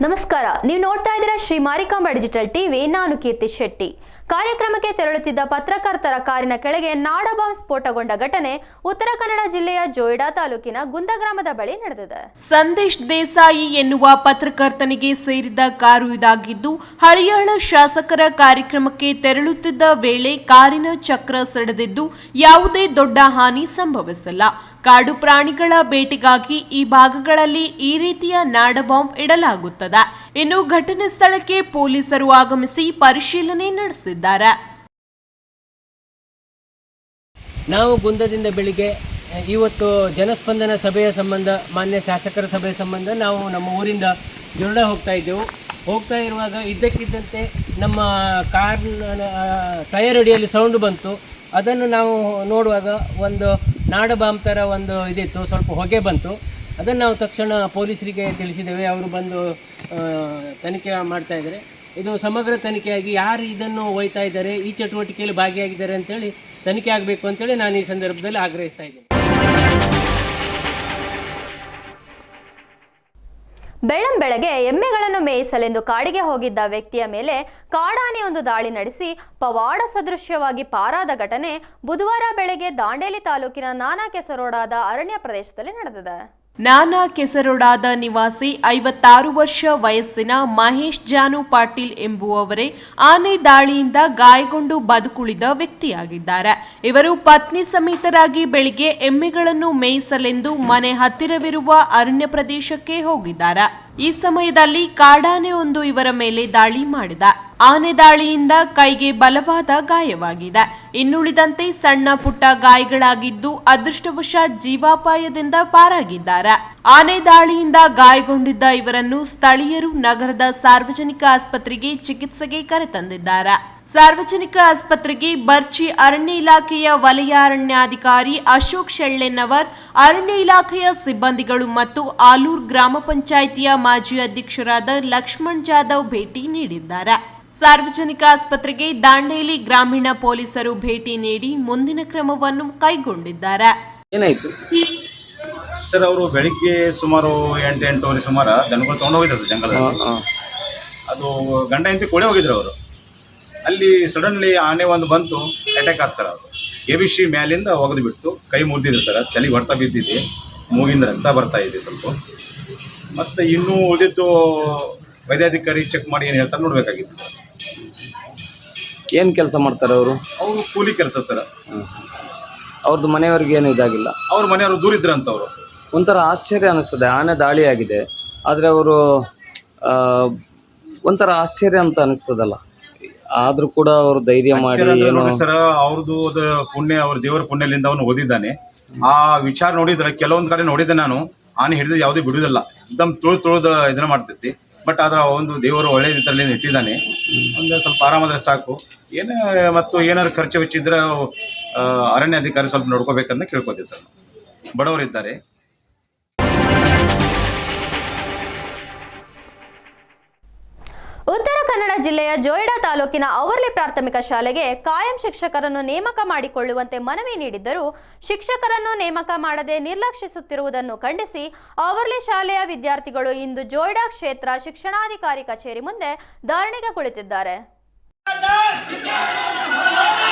ನಮಸ್ಕಾರ, ನೀವು ನೋಡ್ತಾ ಇದ್ದೀರಾ ಶ್ರೀ ಮಾರಿಕಾಂಬ ಡಿಜಿಟಲ್ ಟಿವಿ, ನಾನು ಕೀರ್ತಿ ಶೆಟ್ಟಿ. ಕಾರ್ಯಕ್ರಮಕ್ಕೆ ತೆರಳುತ್ತಿದ್ದ ಪತ್ರಕರ್ತರ ಕಾರಿನ ಕೆಳಗೆ ನಾಡ ಬಾಂಬ್ ಸ್ಫೋಟಗೊಂಡ ಘಟನೆ ಉತ್ತರ ಕನ್ನಡ ಜಿಲ್ಲೆಯ ಜೋಯಿಡಾ ತಾಲೂಕಿನ ಗುಂದ ಗ್ರಾಮದ ಬಳಿ ನಡೆದಿದೆ. ಸಂದೇಶ್ ದೇಸಾಯಿ ಎನ್ನುವ ಪತ್ರಕರ್ತನಿಗೆ ಸೇರಿದ ಕಾರು ಇದಾಗಿದ್ದು, ಹಳಿಯಾಳ ಶಾಸಕರ ಕಾರ್ಯಕ್ರಮಕ್ಕೆ ತೆರಳುತ್ತಿದ್ದ ವೇಳೆ ಕಾರಿನ ಚಕ್ರ ಸೆಳೆದಿದ್ದು, ಯಾವುದೇ ದೊಡ್ಡ ಹಾನಿ ಸಂಭವಿಸಿಲ್ಲ. ಕಾಡು ಪ್ರಾಣಿಗಳ ಭೇಟಿಗಾಗಿ ಈ ಭಾಗಗಳಲ್ಲಿ ಈ ರೀತಿಯ ನಾಡ ಬಾಂಬ್ ಇಡಲಾಗುತ್ತದೆ. ಇನ್ನು ಘಟನೆ ಸ್ಥಳಕ್ಕೆ ಪೊಲೀಸರು ಆಗಮಿಸಿ ಪರಿಶೀಲನೆ ನಡೆಸಿದ್ದಾರೆ. ನಾವು ಗುಂದದಿಂದ ಬೆಳಿಗ್ಗೆ, ಇವತ್ತು ಜನಸ್ಪಂದನ ಸಭೆಯ ಸಂಬಂಧ, ಮಾನ್ಯ ಶಾಸಕರ ಸಭೆಯ ಸಂಬಂಧ ನಾವು ನಮ್ಮ ಊರಿಂದ ಜೊರಡ ಹೋಗ್ತಾ ಇದ್ದೆವು. ಹೋಗ್ತಾ ಇರುವಾಗ ಇದ್ದಕ್ಕಿದ್ದಂತೆ ನಮ್ಮ ಕಾರ್ ಟಯರ್ ಅಡಿಯಲ್ಲಿ ಸೌಂಡ್ ಬಂತು. ಅದನ್ನು ನಾವು ನೋಡುವಾಗ ಒಂದು ನಾಡ ಬಾಂಬ್ ಥರ ಒಂದು ಇದಿತ್ತು, ಸ್ವಲ್ಪ ಹೊಗೆ ಬಂತು. ಅದನ್ನು ನಾವು ತಕ್ಷಣ ಪೊಲೀಸರಿಗೆ ತಿಳಿಸಿದ್ದೇವೆ. ಅವರು ಬಂದು ತನಿಖೆ ಮಾಡ್ತಾ ಇದ್ದಾರೆ. ಇದು ಸಮಗ್ರ ತನಿಖೆಯಾಗಿ ಯಾರು ಇದನ್ನು ಒಯ್ತಾ ಇದ್ದಾರೆ, ಈ ಚಟುವಟಿಕೆಯಲ್ಲಿ ಭಾಗಿಯಾಗಿದ್ದಾರೆ ಅಂತೇಳಿ ತನಿಖೆ ಆಗಬೇಕು ಅಂತೇಳಿ ನಾನು ಈ ಸಂದರ್ಭದಲ್ಲಿ ಆಗ್ರಹಿಸ್ತಾ ಇದ್ದೀನಿ. ಬೆಳ್ಳಂ ಬೆಳಗ್ಗೆ ಎಮ್ಮೆಗಳನ್ನು ಮೇಯಿಸಲೆಂದು ಕಾಡಿಗೆ ಹೋಗಿದ್ದ ವ್ಯಕ್ತಿಯ ಮೇಲೆ ಕಾಡಾನೆಯೊಂದು ದಾಳಿ ನಡೆಸಿ ಪವಾಡ ಸದೃಶ್ಯವಾಗಿ ಪಾರಾದ ಘಟನೆ ಬುಧವಾರ ಬೆಳಗ್ಗೆ ದಾಂಡೇಲಿ ತಾಲೂಕಿನ ನಾನಾ ಕೆಸರೋಡಾದ ಅರಣ್ಯ ಪ್ರದೇಶದಲ್ಲಿ ನಡೆದಿದೆ. ನಾನಾ ಕೆಸರೊಡಾದ ನಿವಾಸಿ ಐವತ್ತಾರು ವರ್ಷ ವಯಸ್ಸಿನ ಮಹೇಶ್ ಜಾನು ಪಾಟೀಲ್ ಎಂಬುವವರೇ ಆನೆ ದಾಳಿಯಿಂದ ಗಾಯಗೊಂಡು ಬದುಕುಳಿದ ವ್ಯಕ್ತಿಯಾಗಿದ್ದಾರೆ. ಇವರು ಪತ್ನಿ ಸಮೇತರಾಗಿ ಬೆಳಿಗ್ಗೆ ಎಮ್ಮೆಗಳನ್ನು ಮೇಯಿಸಲೆಂದು ಮನೆ ಹತ್ತಿರವಿರುವ ಅರಣ್ಯ ಪ್ರದೇಶಕ್ಕೆ ಹೋಗಿದ್ದಾರೆ. ಈ ಸಮಯದಲ್ಲಿ ಕಾಡಾನೆ ಒಂದು ಇವರ ಮೇಲೆ ದಾಳಿ ಮಾಡಿದ. ಆನೆ ದಾಳಿಯಿಂದ ಕೈಗೆ ಬಲವಾದ ಗಾಯವಾಗಿದೆ. ಇನ್ನುಳಿದಂತೆ ಸಣ್ಣ ಪುಟ್ಟ ಗಾಯಗಳಾಗಿದ್ದು ಅದೃಷ್ಟವಶಾತ್ ಜೀವಾಪಾಯದಿಂದ ಪಾರಾಗಿದ್ದಾರೆ. ಆನೆ ದಾಳಿಯಿಂದ ಗಾಯಗೊಂಡಿದ್ದ ಇವರನ್ನು ಸ್ಥಳೀಯರು ನಗರದ ಸಾರ್ವಜನಿಕ ಆಸ್ಪತ್ರೆಗೆ ಚಿಕಿತ್ಸೆಗೆ ಕರೆತಂದಿದ್ದಾರೆ. ಸಾರ್ವಜನಿಕ ಆಸ್ಪತ್ರೆಗೆ ಬರ್ಚಿ ಅರಣ್ಯ ಇಲಾಖೆಯ ವಲಯ ಅರಣ್ಯಾಧಿಕಾರಿ ಅಶೋಕ್ ಶೆಳ್ಳೆನ್ನವರ್ ಅರಣ್ಯ ಇಲಾಖೆಯ ಸಿಬ್ಬಂದಿಗಳು ಮತ್ತು ಆಲೂರ್ ಗ್ರಾಮ ಪಂಚಾಯಿತಿಯ ಮಾಜಿ ಅಧ್ಯಕ್ಷರಾದ ಲಕ್ಷ್ಮಣ್ ಜಾಧವ್ ಭೇಟಿ ನೀಡಿದ್ದಾರೆ. ಸಾರ್ವಜನಿಕ ಆಸ್ಪತ್ರೆಗೆ ದಾಂಡೇಲಿ ಗ್ರಾಮೀಣ ಪೊಲೀಸರು ಭೇಟಿ ನೀಡಿ ಮುಂದಿನ ಕ್ರಮವನ್ನು ಕೈಗೊಂಡಿದ್ದಾರೆ. ಏನಾಯ್ತು? ಸರ್ ಅವರು ಬೆಳಿಗ್ಗೆ ಸುಮಾರು ಎಂಟು ಎಂಟೂವರೆ ಸುಮಾರು ಜನಗಳು ತೊಗೊಂಡು ಹೋಗಿದ್ರು ಸರ್ ಜಂಗಲದಲ್ಲಿ ಅದು ಗಂಡ ಹೆಂಡತಿ ಕೊಳೆ ಹೋಗಿದ್ರು ಅವರು. ಅಲ್ಲಿ ಸಡನ್ಲಿ ಆನೆ ಒಂದು ಬಂತು ಅಟ್ಯಾಕ್ ಆಯ್ತು ಸರ್ ಅವರು. ಎ ಬಿ ಸಿ ಮ್ಯಾಲಿಂದ ಒಗೆದು ಬಿಡ್ತು ಕೈ ಮುರಿದಿದ್ರು ಸರ್ ತಲೆಗೆ ಹೊಡ್ತಾ ಬಿದ್ದಿದೆ ಮೂಗಿಂದ ರಕ್ತ ಬರ್ತಾ ಇದೆ ಸ್ವಲ್ಪ. ಮತ್ತು ಇನ್ನೂ ಉಳಿದಿದ್ದು ವೈದ್ಯಾಧಿಕಾರಿ ಚೆಕ್ ಮಾಡಿ ಏನು ಹೇಳ್ತಾರೆ ನೋಡಬೇಕಾಗಿತ್ತು ಸರ್. ಏನ್ ಕೆಲಸ ಮಾಡ್ತಾರೆ ಅವರು? ಅವರು ಕೂಲಿ ಕೆಲಸ ಸರ್. ಅವ್ರದ್ದು ಮನೆಯವ್ರಿಗೆ ಏನು ಇದಾಗಿಲ್ಲ? ಅವ್ರ ಮನೆಯವರು ದೂರಿದ್ರಂತವ್ರು ಒಂಥರ ಆಶ್ಚರ್ಯ ಅನ್ನಿಸ್ತದೆ ಆನೆ ದಾಳಿಯಾಗಿದೆ ಆದರೆ ಅವರು ಒಂಥರ ಆಶ್ಚರ್ಯ ಅಂತ ಅನಿಸ್ತದಲ್ಲ. ಆದರೂ ಕೂಡ ಅವರು ಧೈರ್ಯ ಮಾಡಿ ಏನೋ ಸರ್ ಅವ್ರದ್ದು ಪುಣ್ಯ ಅವ್ರ ದೇವರ ಪುಣ್ಯಲಿಂದ ಅವನು ಓದಿದ್ದಾನೆ. ಆ ವಿಚಾರ ನೋಡಿದ್ರೆ ಕೆಲವೊಂದು ಕಡೆ ನೋಡಿದ್ದೆ ನಾನು ಆನೆ ಹಿಡಿದು ಯಾವುದೇ ಬಿಡುವುದಿಲ್ಲ. ದಮ್ ತುಳು ತುಳಿದ ಇದನ್ನ ಮಾಡ್ತೈತಿ. ಬಟ್ ಆದ್ರೆ ಒಂದು ದೇವರು ಒಳ್ಳೆಯ ಇದರಲ್ಲಿ ಇಟ್ಟಿದ್ದಾನೆ. ಒಂದು ಸ್ವಲ್ಪ ಆರಾಮಾದ್ರೆ ಸಾಕು. ಏನೇ ಮತ್ತು ಏನಾದ್ರು ಖರ್ಚು ವೆಚ್ಚಿದ್ರೆ ಆ, ಅರಣ್ಯ ಅಧಿಕಾರಿ ಸ್ವಲ್ಪ ನೋಡ್ಕೋಬೇಕಂತ ಕೇಳ್ಕೊತೀವಿ ಸರ್. ಬಡವರಿದ್ದಾರೆ ಉತ್ತರ ಕನ್ನಡ ಜಿಲ್ಲೆಯ ಜೋಯಿಡಾ ತಾಲೂಕಿನ ಅವರ್ಲಿ ಪ್ರಾಥಮಿಕ ಶಾಲೆಗೆ ಕಾಯಂ ಶಿಕ್ಷಕರನ್ನು ನೇಮಕ ಮಾಡಿಕೊಳ್ಳುವಂತೆ ಮನವಿ ನೀಡಿದ್ದರೂ ಶಿಕ್ಷಕರನ್ನು ನೇಮಕ ಮಾಡದೆ ನಿರ್ಲಕ್ಷಿಸುತ್ತಿರುವುದನ್ನು ಖಂಡಿಸಿ ಅವರ್ಲಿ ಶಾಲೆಯ ವಿದ್ಯಾರ್ಥಿಗಳು ಇಂದು ಜೋಯಿಡಾ ಕ್ಷೇತ್ರ ಶಿಕ್ಷಣಾಧಿಕಾರಿ ಕಚೇರಿ ಮುಂದೆ ಧಾರಣೆಗೆ ಕುಳಿತಿದ್ದಾರೆ. ਜਿੰਦਾਬਾਦ